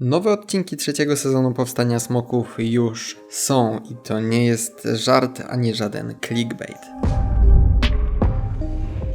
Nowe odcinki trzeciego sezonu Powstania Smoków już są i to nie jest żart ani żaden clickbait.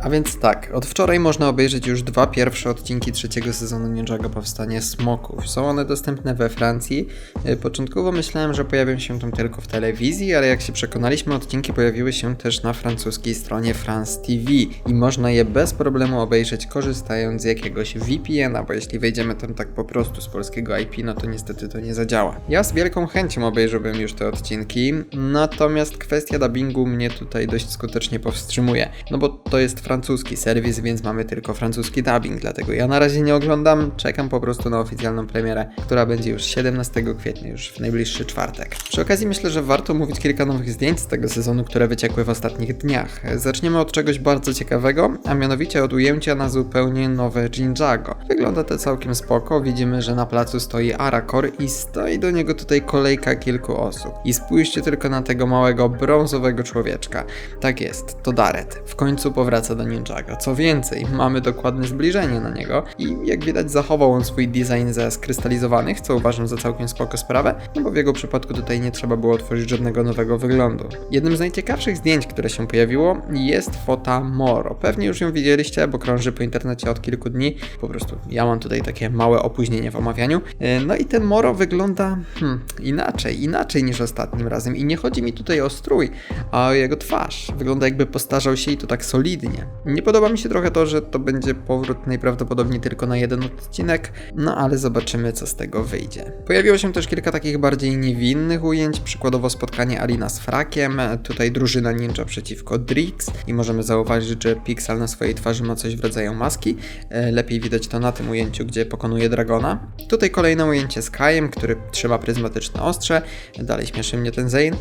A więc tak, od wczoraj można obejrzeć już dwa pierwsze odcinki trzeciego sezonu Ninjago Powstanie Smoków. Są one dostępne we Francji. E, Początkowo myślałem, że pojawią się tam tylko w telewizji, ale jak się przekonaliśmy, odcinki pojawiły się też na francuskiej stronie France TV i można je bez problemu obejrzeć korzystając z jakiegoś VPN-a, bo jeśli wejdziemy tam tak po prostu z polskiego IP, no to niestety to nie zadziała. Ja z wielką chęcią obejrzałbym już te odcinki, natomiast kwestia dubbingu mnie tutaj dość skutecznie powstrzymuje, no bo to jest francuski serwis, więc mamy tylko francuski dubbing, dlatego ja na razie nie oglądam, czekam po prostu na oficjalną premierę, która będzie już 17 kwietnia, już w najbliższy czwartek. Przy okazji myślę, że warto mówić kilka nowych zdjęć z tego sezonu, które wyciekły w ostatnich dniach. Zaczniemy od czegoś bardzo ciekawego, a mianowicie od ujęcia na zupełnie nowe Jinjago. Wygląda to całkiem spoko, widzimy, że na placu stoi Arakor i stoi do niego tutaj kolejka kilku osób. I spójrzcie tylko na tego małego brązowego człowieczka. Tak jest, to Daret. W końcu powraca do Ninjago. Co więcej, mamy dokładne zbliżenie na niego i jak widać zachował on swój design ze skrystalizowanych, co uważam za całkiem spoko sprawę, no bo w jego przypadku tutaj nie trzeba było tworzyć żadnego nowego wyglądu. Jednym z najciekawszych zdjęć, które się pojawiło jest fota Moro. Pewnie już ją widzieliście, bo krąży po internecie od kilku dni. Po prostu ja mam tutaj takie małe opóźnienie w omawianiu. E, No i ten Moro wygląda hmm, inaczej, inaczej niż ostatnim razem i nie chodzi mi tutaj o strój, a o jego twarz. Wygląda jakby postarzał się i to tak solidnie. Nie podoba mi się trochę to, że to będzie powrót najprawdopodobniej tylko na jeden odcinek, no ale zobaczymy co z tego wyjdzie. Pojawiło się też kilka takich bardziej niewinnych ujęć, przykładowo spotkanie Alina z Frakiem, tutaj drużyna ninja przeciwko Drix i możemy zauważyć, że Pixel na swojej twarzy ma coś w rodzaju maski. E, Lepiej widać to na tym ujęciu, gdzie pokonuje Dragona. Tutaj kolejne ujęcie z Kajem, który trzyma pryzmatyczne ostrze, dalej śmieszy mnie ten Zane.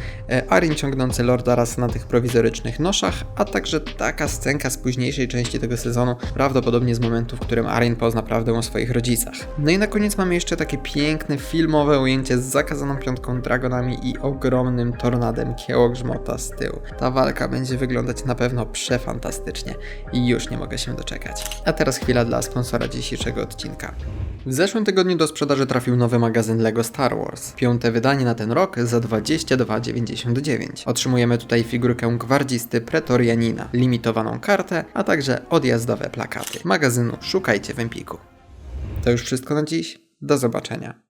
Arin ciągnący Lorda raz na tych prowizorycznych noszach, a także taka scenka z późniejszej części tego sezonu, prawdopodobnie z momentu, w którym Arin pozna prawdę o swoich rodzicach. No i na koniec mamy jeszcze takie piękne filmowe ujęcie z zakazaną piątką dragonami i ogromnym tornadem kiełogrzmota z tyłu. Ta walka będzie wyglądać na pewno przefantastycznie i już nie mogę się doczekać. A teraz chwila dla sponsora dzisiejszego odcinka. W zeszłym tygodniu do sprzedaży trafił nowy magazyn LEGO Star Wars. Piąte wydanie na ten rok za 22,99. Otrzymujemy tutaj figurkę gwardzisty Pretorianina, limitowaną kartę, a także odjazdowe plakaty. Magazynu szukajcie w Empiku. To już wszystko na dziś. Do zobaczenia.